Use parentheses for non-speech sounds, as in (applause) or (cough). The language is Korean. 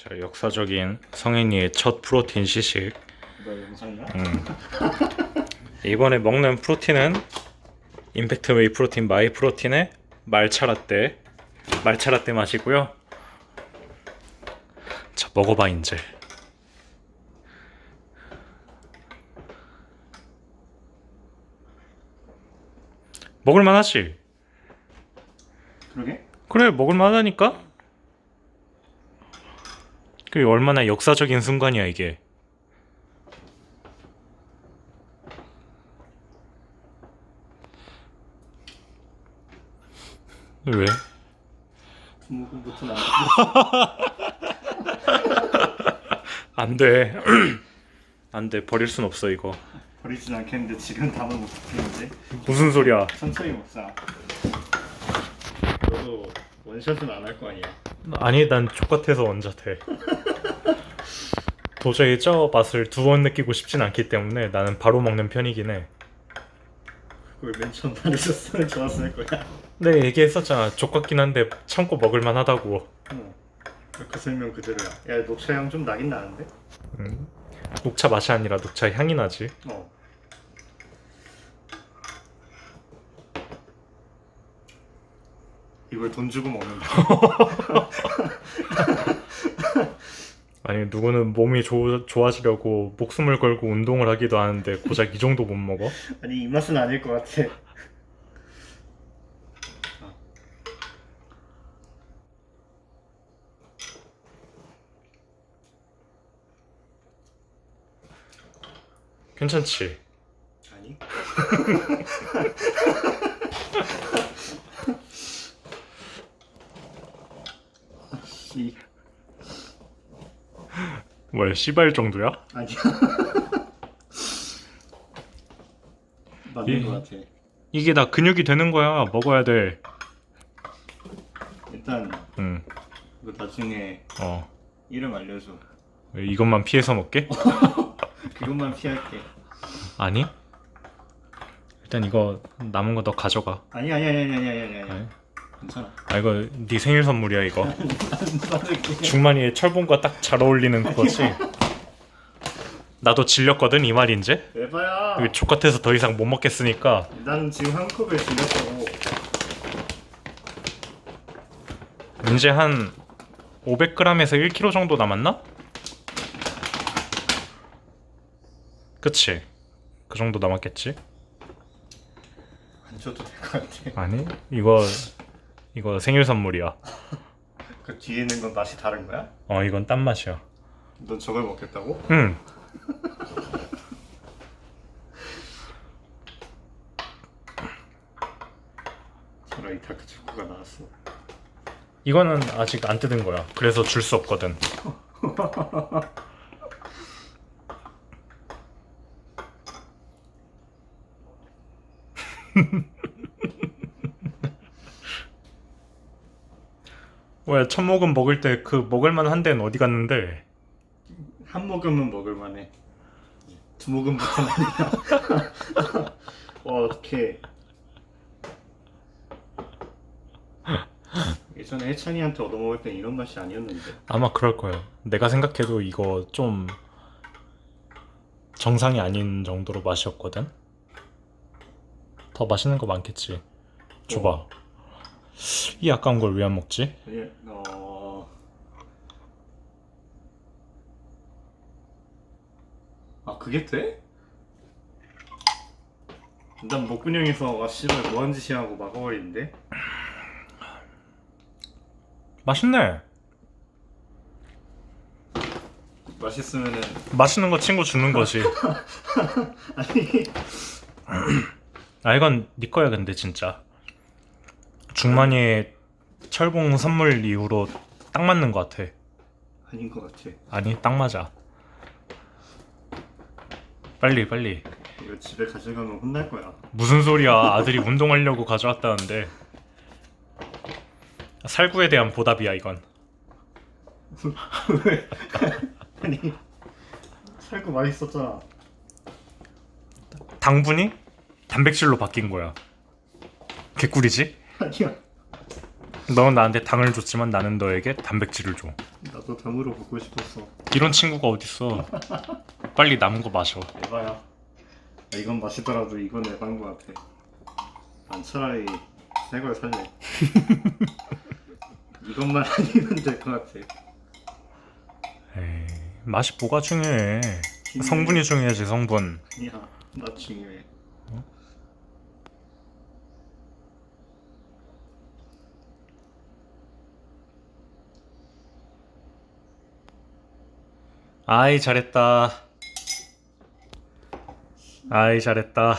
자, 역사적인 성인이의 첫 프로틴 시식. 너 영상이야? 이번에 먹는 프로틴은 임팩트 웨이 프로틴 마이 프로틴의 말차 라떼. 말차 라떼 맛이고요. 자, 먹어봐 인제. 먹을 만하지? 그러게? 그래, 먹을 만하니까. 그 얼마나 역사적인 순간이야 이게. 왜? 중국부터 나 (laughs) 안 돼. (clears throat) 안 돼. 버릴 순 없어 이거. 버리진 않겠는데 지금 담을 못 먹겠는데 무슨 소리야? 천천히 먹자 너도 원샷은 안 할 거 아니야 아니, 난 족같아서 원샷해. (laughs) 도저히 저 맛을 두 번 느끼고 싶진 않기 때문에 나는 바로 먹는 편이긴 해. 그걸 맨 처음 말해줬으면 좋았을 거야 네, 얘기했었잖아. 족 같긴 한데 참고 먹을 만 하다고. 어. 그 설명 그대로야 야 녹차 향 좀 나긴 나는데? 음. 녹차 맛이 아니라 녹차 향이 나지. 어 이걸 돈 주고 먹는다 (laughs) 아니 누구는 몸이 좋 좋아지려고 목숨을 걸고 운동을 하기도 하는데 고작 이 정도 못 먹어? (laughs) 아니 이 맛은 아닐 것 같아 괜찮지? 아니 (laughs) 씨 뭐야 씨발 정도야? 아니야. (laughs) 맞는 예. 것 같아. 이게 다 근육이 되는 거야 먹어야 돼 일단 응. 이거 나중에 어 이름 알려줘. 왜 이것만 피해서 먹게? (laughs) 그것만 피할게. 아니 일단 이거 남은 거 너 가져가 아니 아니 아니 아니 아니 아니 아니 아니. 아니. 괜찮아. 아 이거 네 생일 선물이야 이거. (laughs) 중만이의 철봉과 딱 잘 어울리는 그거지. 나도 질렸거든 이 말인지. 에바야. 이거 족같아서 더 이상 못 먹겠으니까. 나는 지금 한 컵을 질렸다고. 이제 한 500g에서 1kg 정도 남았나? 그치? 그 정도 남았겠지? 안 줘도 될 것 같아. 아니 이거 이거 생일 선물이야. 그 뒤에 있는 건 맛이 다른 거야? 어 이건 딴 맛이야. 넌 저걸 먹겠다고? 응. (laughs) 저런 이 다크 초코가 나왔어. 이거는 아직 안 뜯은 거야. 그래서 줄 수 없거든 (laughs) 왜 첫 모금 먹을 때 그 먹을만 한 데는 어디 갔는데 한 모금은 먹을만해 두 모금부터는 아니야 (laughs) 와 어떡해 예전에 해찬이한테 얻어먹을 땐 이런 맛이 아니었는데 아마 그럴 거예요. 내가 생각해도 이거 좀 정상이 아닌 정도로 맛이었거든. 더 맛있는 거 많겠지. 줘봐. 이 아까운 걸 왜 안 먹지? 예, 어... 아 그게 돼? 난 목근형에서 아 씨발 뭐한 짓이야 하고 막아버리는데 맛있네. 맛있으면은 맛있는 거 친구 주는 거지. (laughs) 아니 아 이건 네 거야 근데 진짜. 중만이의 철봉 선물 이후로 딱 맞는 것 같아. 아닌 것 같아 아니 딱 맞아. 빨리 빨리. 이거 집에 가져가면 혼날 거야 무슨 소리야 아들이 운동하려고 가져왔다는데 살구에 대한 보답이야 이건 (laughs) 왜? 아니 살고 맛있었잖아 당분이 단백질로 바뀐 거야 개꿀이지? 아니야 넌 나한테 당을 줬지만 나는 너에게 단백질을 줘. 나도 담으로 보고 싶었어. 이런 친구가 어딨어? 빨리 남은 거 마셔. 에바야. 야, 이건 맛있더라도 이건 에바인 것 같아. 난 차라리 새 걸 살래. (laughs) 이것만 아니면 될 것 같아. 에이, 맛이 뭐가 중요해? 성분이 중요하지 성분. 야, 나 중요해. 아이 잘했다. 아이 잘했다.